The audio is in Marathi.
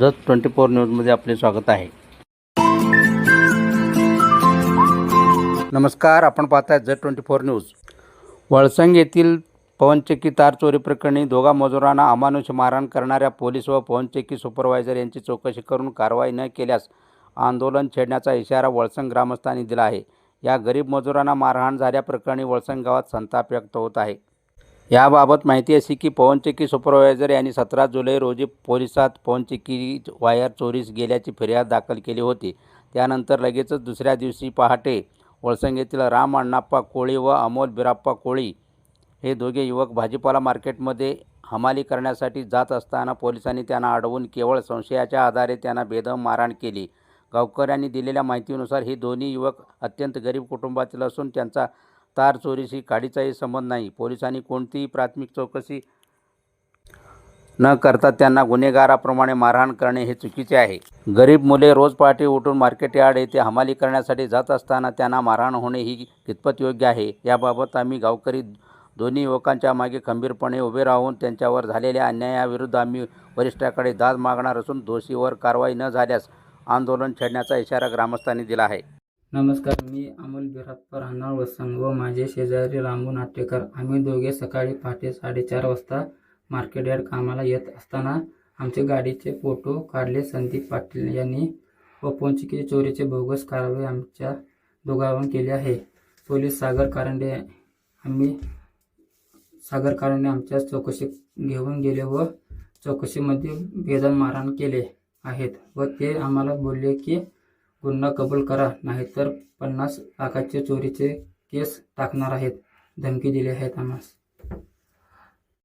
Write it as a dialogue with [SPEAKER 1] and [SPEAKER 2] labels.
[SPEAKER 1] जत ट्वेंटी फोर न्यूजमध्ये आपले स्वागत आहे. नमस्कार आपण पाहताय Jat twenty four news. Valsang येथील पवनचक्की तार चोरी प्रकरणी दोघा मजुरांना अमानुष मारहाण करणाऱ्या पोलीस व पवनचक्की सुपरवायझर यांची चौकशी करून कारवाई न केल्यास आंदोलन छेडण्याचा इशारा वळसंग ग्रामस्थांनी दिला आहे. या गरीब मजुरांना मारहाण झाल्याप्रकरणी वळसंग गावात संताप व्यक्त होत आहे. याबाबत माहिती अशी की पवनचक्की सुपरवायझर यांनी सतरा जुलै रोजी पोलिसात पवनचक्की वायर चोरीस गेल्याची फिर्याद दाखल केली होती. त्यानंतर लगेचच दुसऱ्या दिवशी पहाटे वळसंग येथील राम अण्णाप्पा कोळी व अमोल बिराप्पा कोळी हे दोघे युवक भाजीपाला मार्केटमध्ये हमाली करण्यासाठी जात असताना पोलिसांनी त्यांना अडवून केवळ संशयाच्या आधारे त्यांना बेदम मारहाण केली. गावकऱ्यांनी दिलेल्या माहितीनुसार हे दोन्ही युवक अत्यंत गरीब कुटुंबातील असून त्यांचा तार चोरीशी काडीचाही संबंध नाही. पोलिसांनी कोणतीही प्राथमिक चौकशी न करता त्यांना गुन्हेगाराप्रमाणे मारहाण करणे हे चुकीचे आहे. गरीब मुले रोज पहाटे उठून मार्केट यार्ड येथे हमाली करण्यासाठी जात असताना त्यांना मारहाण होणे ही कितपत योग्य आहे? याबाबत आम्ही गावकरी दोन्ही युवकांच्या मागे खंबीरपणे उभे राहून त्यांच्यावर झालेल्या अन्यायाविरुद्ध आम्ही वरिष्ठाकडे दाद मागणार असून दोषीवर कारवाई न झाल्यास आंदोलन छेडण्याचा इशारा ग्रामस्थांनी दिला आहे.
[SPEAKER 2] नमस्कार मी अमोल बिराप्पा राहणार वसंग व माझे शेजारी रामू नाटेकर आम्ही दोघे सकाळी पहाटे साडेचार वाजता मार्केट यार्ड कामाला येत असताना आमचे गाडीचे फोटो काढले संदीप पाटील यांनी व पोंचकी चोरीचे बोगस कारवाई आमच्या दोघांवर केली आहे. पोलीस सागर कारंडे आम्ही सागर कारंडे आमच्या चौकशी घेऊन गेले व चौकशीमध्ये बेदम मारहाण केले आहेत व ते आम्हाला बोलले की गुन्हा कबूल करा नाहीतर पन्नास लाखाचे चोरीचे केस टाकणार आहेत धमकी दिली आहेत आम्हाला